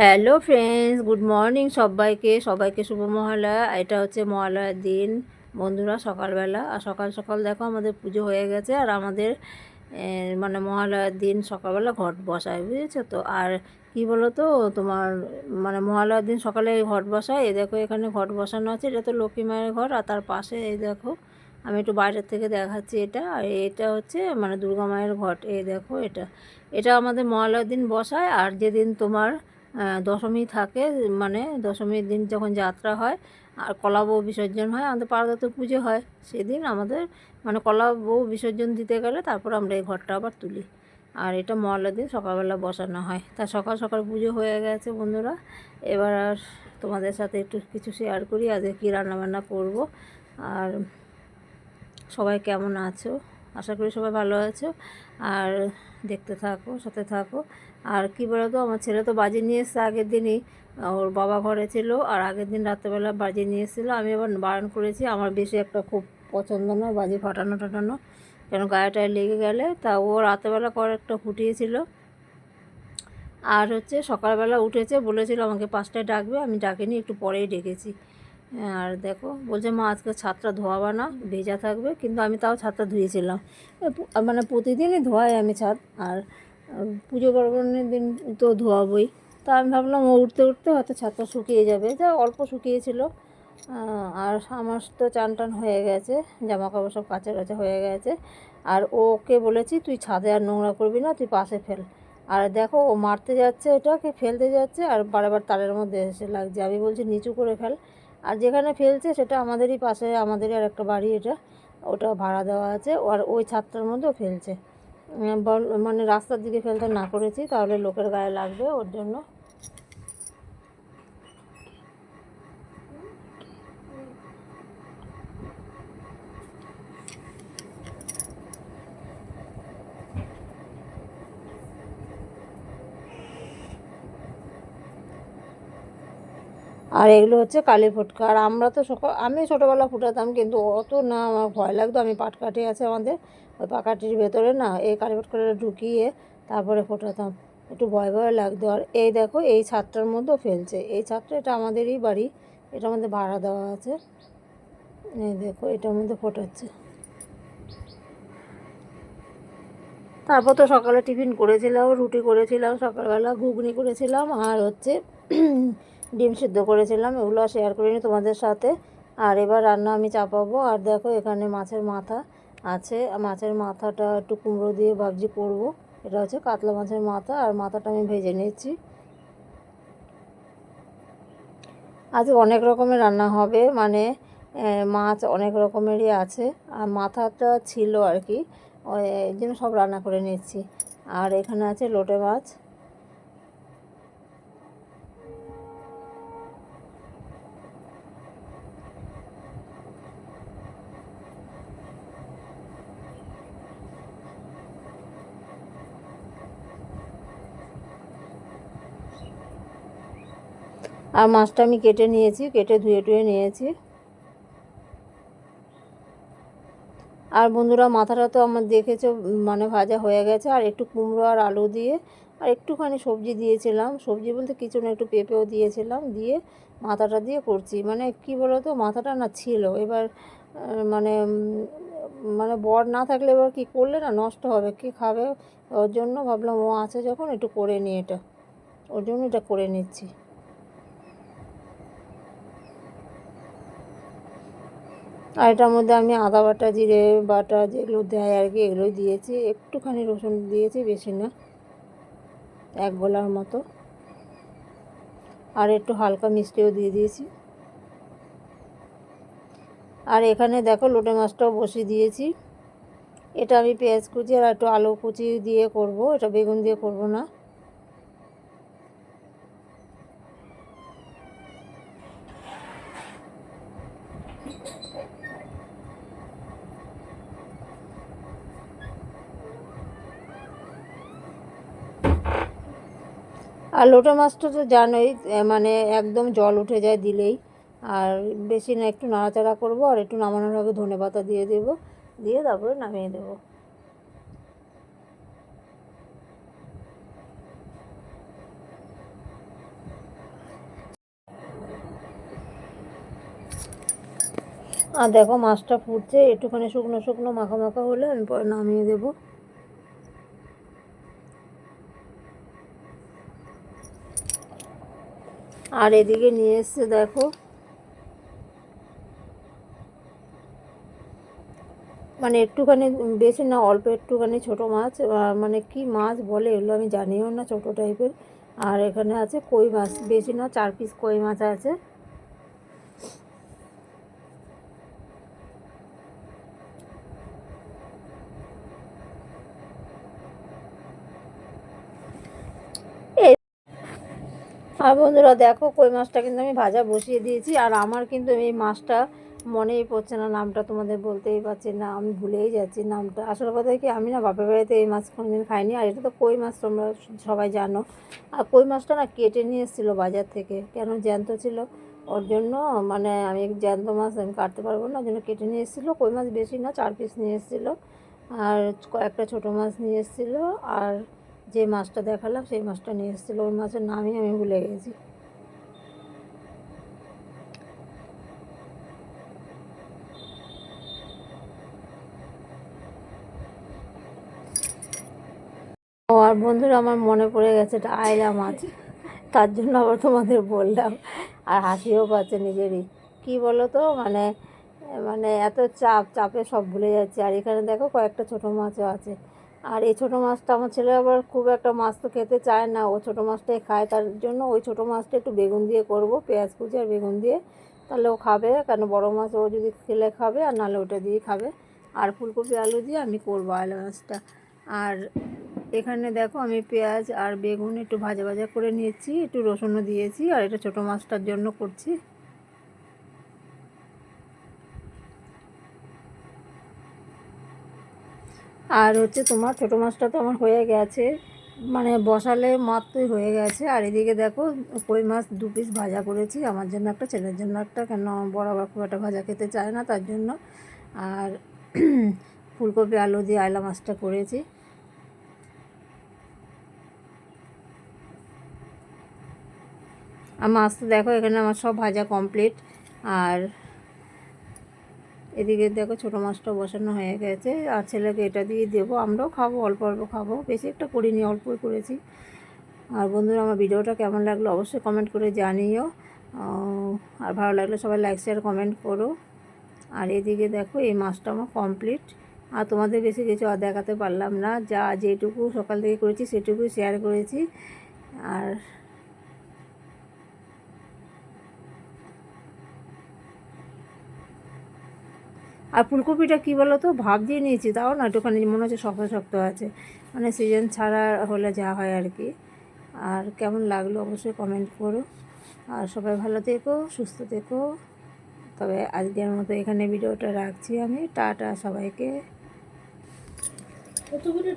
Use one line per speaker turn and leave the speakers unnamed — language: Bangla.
হ্যালো ফ্রেন্ডস গুড মর্নিং সবাইকে। সবাইকে শুভ মহালয়া। এটা হচ্ছে মহালয়ার দিন। বন্ধুরা, সকালবেলা। আর সকাল সকাল দেখো, আমাদের পুজো হয়ে গেছে। আর আমাদের মানে মহালয়ার দিন সকালবেলা ঘট বসায়, বুঝেছ তো? আর কি বলো তো তোমার মানে মহালয়ার দিন সকালে ঘট বসায়। এই দেখো, এখানে ঘট বসানো আছে। এটা তো লক্ষ্মী মায়ের ঘর আর তার পাশে এই দেখো, আমি একটু বাইরের থেকে দেখাচ্ছি এটা। আর এটা হচ্ছে মানে দুর্গা মায়ের ঘট। এই দেখো, এটা। এটা আমাদের মহালয়ার দিন বসায়। আর যেদিন তোমার দশমী থাকে মানে দশমীর দিন যখন যাত্রা হয়, আর কলা বউ বিসর্জন হয়, আমাদের পাড়াতে পুজো হয়, সেদিন আমাদের মানে কলা বউ বিসর্জন দিতে গেলে তারপর আমরা এই ঘরটা আবার তুলি। আর এটা মহালয়ার দিন সকালবেলা বসানো হয়। তা সকাল সকাল পুজো হয়ে গেছে বন্ধুরা। এবার আর তোমাদের সাথে একটু কিছু শেয়ার করি, আজকে কী রান্নাবান্না করব, আর সবাই কেমন আছো? আশা করি সবাই ভালো আছো। আর দেখতে থাকো, সাথে থাকো। আর কি বলতো, আমার ছেলে তো বাজি নিয়ে এসছে আগের দিনই। ওর বাবা ঘরে ছিল আর আগের দিন রাত্রেবেলা বাজি নিয়ে এসেছিল। আমি আবার বারণ করেছি, আমার বেশি একটা খুব পছন্দ নয় বাজি ফাটানো টাটানো। কেন গায়ে টায়ে লেগে গেলে। তা ও রাতেবেলা করে একটা ফুটিয়েছিল। আর হচ্ছে সকালবেলা উঠেছে, বলেছিল আমাকে পাঁচটায় ডাকবে, আমি ডাকিনি, একটু পরেই ডেকেছি। আর দেখো, বলছে, মা, আজকে ছাদটা ধোয়াবা না, ভেজা থাকবে। কিন্তু আমি তাও ছাদটা ধুয়েছিলাম। মানে প্রতিদিনই ধোয়াই আমি ছাদ আর পুজো পার্বণের দিন তো ধোয়াবই। তা আমি ভাবলাম, ও উঠতে উঠতে হয়তো ছাদটা শুকিয়ে যাবে। যা অল্প শুকিয়েছিল। আর আমার তো চান টান হয়ে গেছে জামা কাপড় সব কাচা কাচা হয়ে গেছে। আর ওকে বলেছি, তুই ছাদে আর নোংরা করবি না, তুই পাশে ফেল। আর দেখো, ও মারতে যাচ্ছে এটাকে, ফেলতে যাচ্ছে, আর বারবার তারের মধ্যে এসে লাগছে। আমি বলছি, নিচু করে ফেল। আর যেখানে ফেলছে সেটা আমাদেরই পাশে আমাদেরই আর একটা বাড়ি এটা, ওটা ভাড়া দেওয়া আছে, আর ওই ছাদটার মধ্যেও ফেলছে। মানে রাস্তার দিকে ফেলতে না করেছি, তাহলে লোকের গায়ে লাগবে ওর জন্য। আর এগুলো হচ্ছে কালী ফুটকা। আর আমরা তো সকাল, আমি ছোটোবেলা ফুটাতাম, কিন্তু অত না, আমার ভয় লাগতো। আমি পাটকাঠি আছে আমাদের, ওই পাটকাঠির ভেতরে না, এই কালী ফুটকাটা ঢুকিয়ে তারপরে ফোটাতাম। একটু ভয় ভয় লাগতো। আর এই দেখো, এই ছাদটার মধ্যেও ফেলছে। এই ছাদটা, এটা আমাদেরই বাড়ি। এটার মধ্যে ভাড়া দেওয়া আছে। এই দেখো, এটার মধ্যে ফোটাচ্ছে। তারপর তো সকালে টিফিন করেছিলাম, রুটি করেছিলাম, সকালবেলা ঘুগনি করেছিলাম, আর হচ্ছে ডিম সিদ্ধ করেছিলাম, এগুলো শেয়ার করিনি তোমাদের সাথে। আর এবার রান্না আমি চাপাবো। আর দেখো এখানে মাছের মাথা আছে। মাছের মাথাটা একটু কুমড়ো দিয়ে ভাবছি করব। এটা হচ্ছে কাতলা মাছের মাথা। আর মাথাটা আমি ভেজে নিয়েছি। আজ অনেক রকমের রান্না হবে। মানে মাছ অনেক রকমেরই আছে। আর মাথাটা ছিল আর কি। ওই জন্য সব রান্না করে নিচ্ছি আর এখানে আছে লোটে মাছ। আর মাছটা আমি কেটে নিয়েছি, কেটে ধুয়ে টুয়ে নিয়েছি। আর বন্ধুরা, মাথাটা তো আমার দেখেছ মানে ভাজা হয়ে গেছে। আর একটু কুমড়ো আর আলু দিয়ে, আর একটুখানি সবজি দিয়েছিলাম। সবজি বলতে কিছু না, একটু পেঁপেও দিয়েছিলাম। দিয়ে মাথাটা দিয়ে করছি। মানে কি বলো তো মাথাটা না ছিল। এবার মানে মানে বর না থাকলে এবার কি করলে না, নষ্ট হবে। কি খাবে? ওর জন্য ভাবলাম, ও আছে যখন, একটু করে নিই এটা। ওর জন্য এটা করে নিচ্ছি। আর এটার মধ্যে আমি আদা বাটা, জিরে বাটা যেগুলো দেয় আর কি, এগুলোই দিয়েছি। একটুখানি রসুন দিয়েছি, বেশি না, এক গোলার মতো। আর একটু হালকা মিষ্টিও দিয়ে দিয়েছি। আর এখানে দেখো লোটে মাছটাও বসিয়ে দিয়েছি। এটা আমি পেঁয়াজ কুচি আর একটু আলু কুচি দিয়ে করব, এটা বেগুন দিয়ে করব না। আর লোটা মাছটা তো জানোই মানে একদম জল উঠে যায় দিলেই। আর বেশি না, একটু নাড়াচাড়া করব আর একটু নামানোর আগে ধনে পাতা দিয়ে দেব, দিয়ে তারপরে নামিয়ে দেবো। আর দেখো মাছটা ফুটছে, একটুখানি শুকনো শুকনো মাখা মাখা হলে আমি পরে নামিয়ে দেবো। আর এদিকে নিয়ে এসছে, দেখো। মানে একটুখানি বেশি না, অল্প একটুখানি ছোট মাছ। মানে কি মাছ বলে এগুলো আমি জানিও না, ছোট টাইপের আর এখানে আছে কই মাছ, বেশি না, চার পিস কই মাছ আছে। আর বন্ধুরা দেখো, কই মাছটা কিন্তু আমি ভাজা বসিয়ে দিয়েছি। আর আমার কিন্তু এই মাছটা মনেই পড়ছে না, নামটা তোমাদের বলতেই পারছি না, আমি ভুলেই যাচ্ছি নামটা। আসল কথা কি, আমি না বাপের বাড়িতে এই মাছ কোনোদিন খাইনি, আর এটা তো কই মাছ তোমরা সবাই জানো। আর কই মাছটা না কেটে নিয়ে এসেছিল বাজার থেকে, কেন জ্যান্ত ছিল? ওর জন্য মানে আমি জ্যান্ত মাছ আমি কাটতে পারব না, ওর জন্য কেটে নিয়ে এসেছিল। কই মাছ বেশি না, চার পিস নিয়ে এসেছিল। আর কয়েকটা ছোটো মাছ নিয়ে এসেছিল। আর যে মাছটা দেখালাম, সেই মাছটা নিয়ে এসেছিল। ওই মাছের নামই আমি ভুলে গেছি। আর বন্ধুরা, আমার মনে পড়ে গেছে এটা আয়লা মাছ। তার জন্য আবার তোমাদের বললাম। আর হাসিও পাচ্ছে নিজেরই। কি বলো তো মানে মানে এত চাপ, চাপে সব ভুলে যাচ্ছে। আর এখানে দেখো কয়েকটা ছোটো মাছও আছে। আর এই ছোটো মাছটা আমার ছেলে আবার খুব একটা মাছ তো খেতে চায় না। ও ছোটো মাছটাই খায়, তার জন্য ওই ছোটো মাছটা একটু বেগুন দিয়ে করব, পেঁয়াজ কুচি আর বেগুন দিয়ে। তাহলে ও খাবে, কেন বড়ো মাছ ও যদি খেলে খাবে, আর নাহলে ওটা দিয়ে খাবে। আর ফুলকপি আলু দিয়ে আমি করব আলু মাছটা। আর এখানে দেখো আমি পেঁয়াজ আর বেগুন একটু ভাজা ভাজা করে নিয়েছি, একটু রসুনও দিয়েছি, আর এটা ছোটো মাছটার জন্য করছি। আর হচ্ছে তোমার ছোটো মাছটা তো আমার হয়ে গেছে। মানে বসালে মাত্রই হয়ে গেছে। আর এদিকে দেখো কই মাছ দু পিস ভাজা করেছি। আমার জন্য একটা, ছেলের জন্য একটা। কেন বড় খুব একটা ভাজা খেতে চায় না তার জন্য। আর ফুলকপি, আলু দিয়ে আয়লা মাছটা করেছি। আর মাছ তো দেখো এখানে আমার সব ভাজা কমপ্লিট আর এদিকে দেখো ছোটো মাছটা বসানো হয়ে গেছে, আর ছেলেকে এটা দিয়ে দেবো। আমরাও খাব, অল্প অল্প খাব, বেশি একটা করিনি, অল্পই করেছি। আর বন্ধুরা, আমার ভিডিওটা কেমন লাগল অবশ্যই কমেন্ট করে জানিও। আর ভালো লাগলে সবাই লাইক শেয়ার কমেন্ট করো। আর এদিকে দেখো, এই মাছটা আমার কমপ্লিট আর তোমাদের বেশি কিছু আর দেখাতে পারলাম না। যা যেটুকু সকাল থেকে করেছি, সেটুকুই শেয়ার করেছি। আর আর ফুলকপিটা কী বলো তো ভাব দিয়ে নিয়েছি, তাও না, একটুখানি মনে হচ্ছে শক্ত শক্ত আছে। মানে সিজন ছাড়া হলে যা হয় আর কি। আর কেমন লাগল অবশ্যই কমেন্ট করো। আর সবাই ভালো থেকো, সুস্থ থেকো। তবে আজকের মতো এখানে ভিডিওটা রাখছি আমি। টাটা সবাইকে।
কত করে